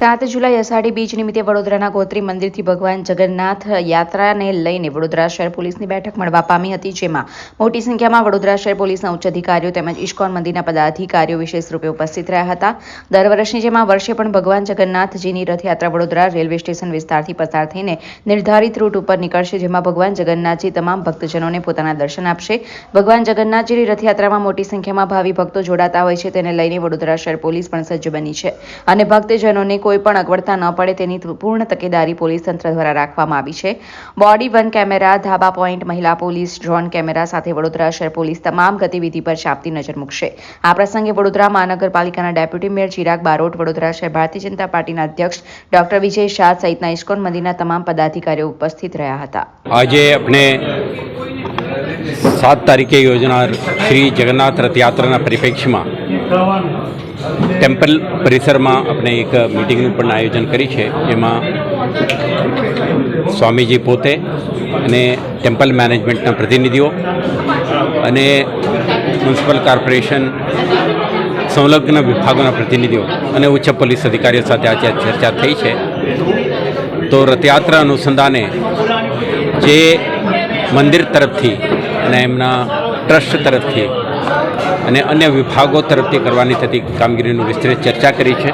સાત જુલાઈ અષાઢી બીજ નિમિત્તે વડોદરાના ગોત્રી મંદિરથી ભગવાન જગન્નાથ યાત્રાને લઈને વડોદરા શહેર પોલીસની બેઠક મળવા પામી હતી, જેમાં મોટી સંખ્યામાં વડોદરા શહેર પોલીસના ઉચ્ચ અધિકારીઓ તેમજ ઇસ્કોન મંદિરના પદાધિકારીઓ વિશેષ રૂપે ઉપસ્થિત રહ્યા હતા. દર વર્ષની જેમ વર્ષે પણ ભગવાન જગન્નાથજીની રથયાત્રા વડોદરા રેલવે સ્ટેશન વિસ્તારથી પસાર થઈને નિર્ધારિત રૂટ ઉપર નીકળશે, જેમાં ભગવાન જગન્નાથજી તમામ ભક્તજનોને પોતાના દર્શન આપશે. ભગવાન જગન્નાથજીની રથયાત્રામાં મોટી સંખ્યામાં ભાવિ ભક્તો જોડાતા હોય છે, તેને લઈને વડોદરા શહેર પોલીસ પણ સજ્જ બની છે અને ભક્તજનોને કોઈ પણ અગવડતા ન પડે તેની પૂર્ણ તકેદારી પોલીસ તંત્ર દ્વારા રાખવામાં આવી છે. બોડી વન કેમેરા, ધાબા પોઈન્ટ, મહિલા પોલીસ, ડ્રોન કેમેરા સાથે વડોદરા શહેર પોલીસ તમામ ગતિવિધિ પર ચાપતી નજર મૂકશે. આ પ્રસંગે વડોદરા મહાનગરપાલિકાના ડેપ્યુટી મેયર ચિરાગ બારોટ, વડોદરા શહેર ભારતીય જનતા પાર્ટીના અધ્યક્ષ ડોક્ટર વિજય શાહ સહિતના ઇસ્કોન મંદિરના તમામ પદાધિકારીઓ ઉપસ્થિત રહ્યા હતા. આજે આપણે સાત તારીખે યોજનાર શ્રી જગન્નાથ રથયાત્રાના પરિપ્રેક્ષમાં ટેમ્પલ પરિસરમાં આપણે એક મિટિંગનું પણ આયોજન કરી છે. જેમાં સ્વામીજી પોતે અને ટેમ્પલ મેનેજમેન્ટના પ્રતિનિધિઓ અને મ્યુનિસિપલ કોર્પોરેશન સંલગ્ન વિભાગોના પ્રતિનિધિઓ અને ઉચ્ચ પોલીસ અધિકારીઓ સાથે આજે ચર્ચા થઈ છે. તો રથયાત્રા અનુસંધાને જે મંદિર તરફથી અને એમના ટ્રસ્ટ તરફથી અને અન્ય વિભાગો તરફથી કરવાની થતી કામગીરીનું વિસ્તૃત ચર્ચા કરી છે.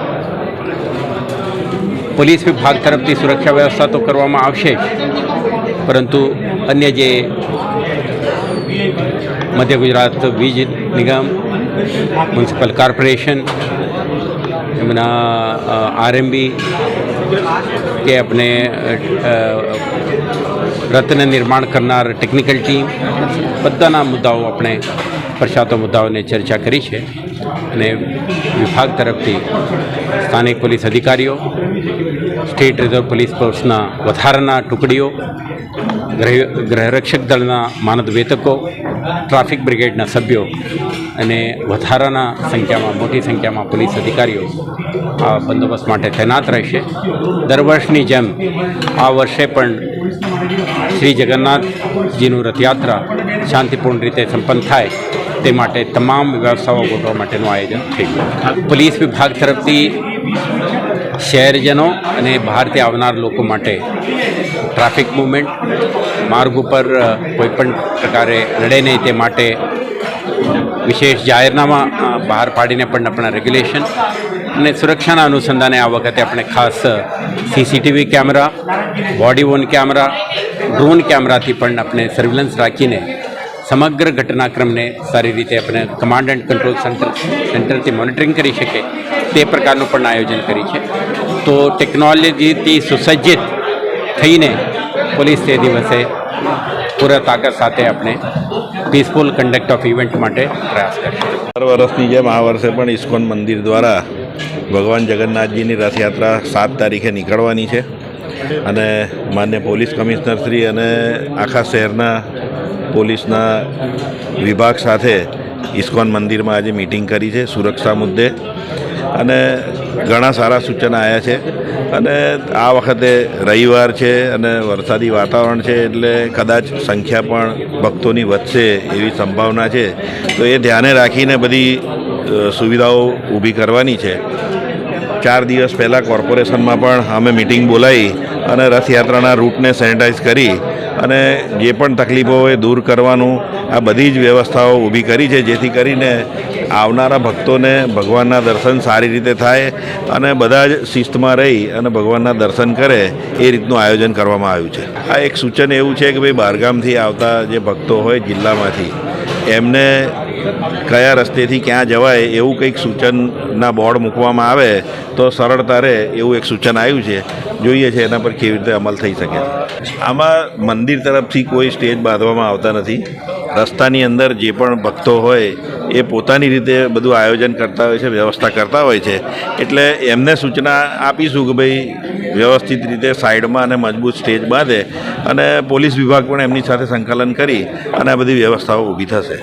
પોલીસ વિભાગ તરફથી સુરક્ષા વ્યવસ્થા તો કરવામાં આવશે જ, પરંતુ અન્ય જે મધ્ય ગુજરાત વીજ નિગમ, મ્યુનિસિપલ કોર્પોરેશન, એમના આરએમબી કે આપણે રત્ન નિર્માણ કરનાર ટેકનિકલ ટીમ, બધાના મુદ્દાઓ આપણે પ્રશાતો મુદ્દાઓને ચર્ચા કરી છે અને વિભાગ તરફથી સ્થાનિક પોલીસ અધિકારીઓ, સ્ટેટ રિઝર્વ પોલીસ ફોર્સના વધારાના ટુકડીઓ, ગ્રહ, ગ્રહરક્ષક દળના માનદ વેતકો, ટ્રાફિક બ્રિગેડના સભ્યો અને વધારાના સંખ્યામાં, મોટી સંખ્યામાં પોલીસ અધિકારીઓ આ બંદોબસ્ત માટે તૈનાત રહેશે. દર વર્ષની જેમ આ વર્ષે પણ શ્રી જગન્નાથજીનું રથયાત્રા શાંતિપૂર્ણ રીતે સંપન્ન થાય તે માટે તમામ વ્યવસ્થાઓ ગોઠવવા માટેનું આયોજન થઈ ગયું. પોલીસ વિભાગ તરફથી શહેરજનો અને બહારથી આવનાર લોકો માટે ટ્રાફિક મુવમેન્ટ, માર્ગ ઉપર કોઈપણ પ્રકારે રડે નહીં તે માટે વિશેષ જાહેરનામા બહાર પાડીને પણ આપણા રેગ્યુલેશન અને સુરક્ષાના અનુસંધાને આ વખતે આપણે ખાસ CCTV camera body worn camera drone કેમેરાથી પણ આપણે સર્વેલન્સ રાખીને સમગ્ર ઘટનાક્રમને સારી રીતે આપણે કમાન્ડ એન્ડ કંટ્રોલ સેન્ટર સેન્ટરથી મોનિટરિંગ કરી શકે તે પ્રકારનું પણ આયોજન કરી છે. તો ટેકનોલોજીથી સુસજ્જિત થઈને પોલીસ તે દિવસે પૂરા તાકાત સાથે આપણે પીસફુલ કન્ડક્ટ ઓફ ઇવેન્ટ માટે પ્રયાસ કરીએ દર વર્ષની જેમ આ વર્ષે પણ ઇસ્કોન મંદિર દ્વારા ભગવાન જગન્નાથજીની રથયાત્રા સાત તારીખે નીકળવાની છે. અને માન્ય પોલીસ કમિશનર શ્રી અને આખા શહેરના પોલીસના વિભાગ સાથે ઇસ્કોન મંદિરમાં આજે મિટિંગ કરી છે સુરક્ષા મુદ્દે. અને ઘણા સારા સૂચના આવ્યા છે. અને આ વખતે રવિવાર છે અને વરસાદી વાતાવરણ છે એટલે કદાચ સંખ્યા પણ ભક્તોની વધશે એવી સંભાવના છે. તો એ ધ્યાને રાખીને બધી સુવિધાઓ ઊભી કરવાની છે. ચાર દિવસ પહેલાં કોર્પોરેશનમાં પણ અમે મિટિંગ બોલાવી અને રથયાત્રાના રૂટને સેનિટાઈઝ કરી અને જે પણ તકલીફો હોય દૂર કરવાનું આ બધી જ વ્યવસ્થાઓ ઊભી કરી છે, જેથી કરીને આવનારા ભક્તોને ભગવાનના દર્શન સારી રીતે થાય અને બધા જ શિસ્તમાં રહી અને ભગવાનના દર્શન કરે એ રીતનું આયોજન કરવામાં આવ્યું છે. આ એક સૂચન એવું છે કે ભાઈ બહારગામથી આવતા જે ભક્તો હોય જિલ્લામાંથી, એમને કયા રસ્તેથી ક્યાં જવાય એવું કંઈક સૂચનના બોર્ડ મૂકવામાં આવે તો સરળતા રહે એવું એક સૂચન આવ્યું છે. જોઈએ છે એના પર કેવી રીતે અમલ થઈ શકે. આમાં મંદિર તરફથી કોઈ સ્ટેજ બાંધવામાં આવતા નથી. રસ્તાની અંદર જે પણ ભક્તો હોય એ પોતાની રીતે બધું આયોજન કરતા હોય છે, વ્યવસ્થા કરતા હોય છે. એટલે એમને સૂચના આપીશું કે ભાઈ વ્યવસ્થિત રીતે સાઈડમાં અને મજબૂત સ્ટેજ બાંધે અને પોલીસ વિભાગ પણ એમની સાથે સંકલન કરી અને આ બધી વ્યવસ્થાઓ ઊભી થશે.